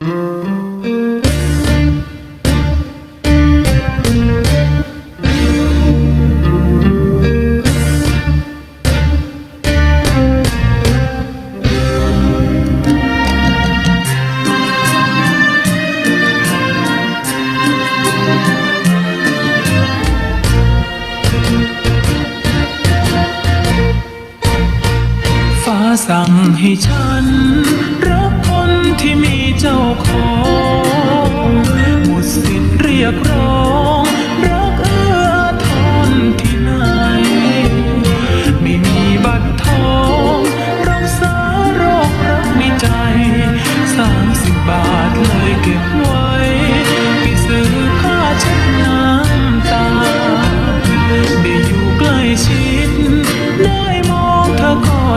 ฟ้าสั่งให้ฉัน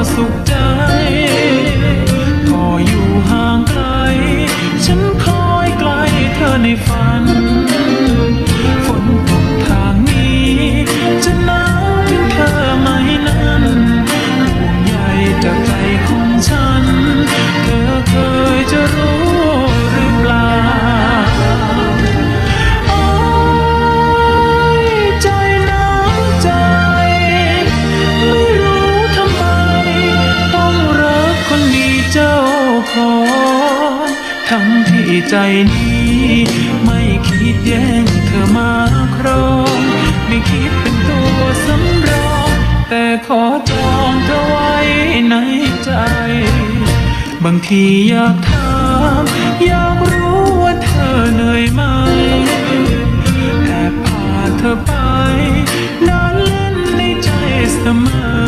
อก็ ใจนี้ ไม่คิดแย่งเธอมาครอง ไม่คิดเป็นตัวสำรอง แต่ขอจองเธอไว้ในใจ บางทีอยากถามอยากรู้ว่าเธอเหนื่อยไหมแอบพาเธอไปนอนเล่นในใจเสมอ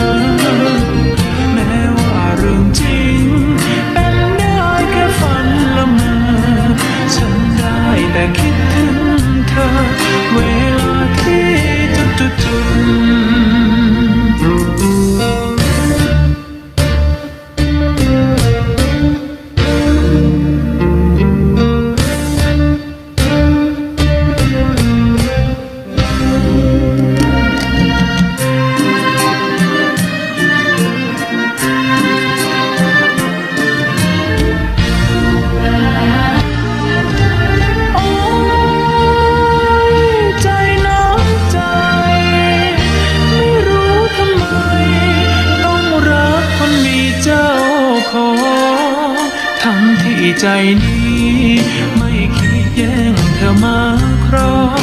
ทั้งที่ใจนี้ ไม่คิดแย่งเธอมาครอง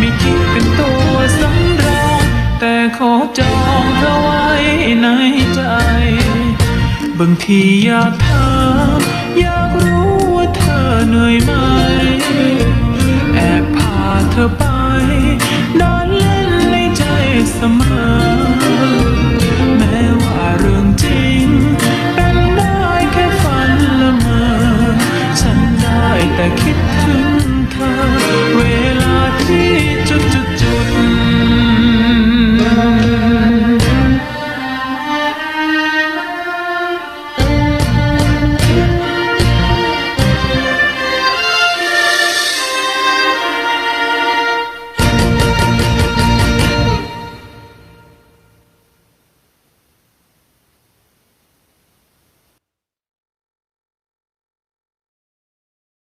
มีคิดเป็นตัวสำรอง แต่ขอจองเธอไว้ในใจ บางทีอยากถามอยากรู้ว่าเธอเหนื่อยไหม แอบพาเธอไป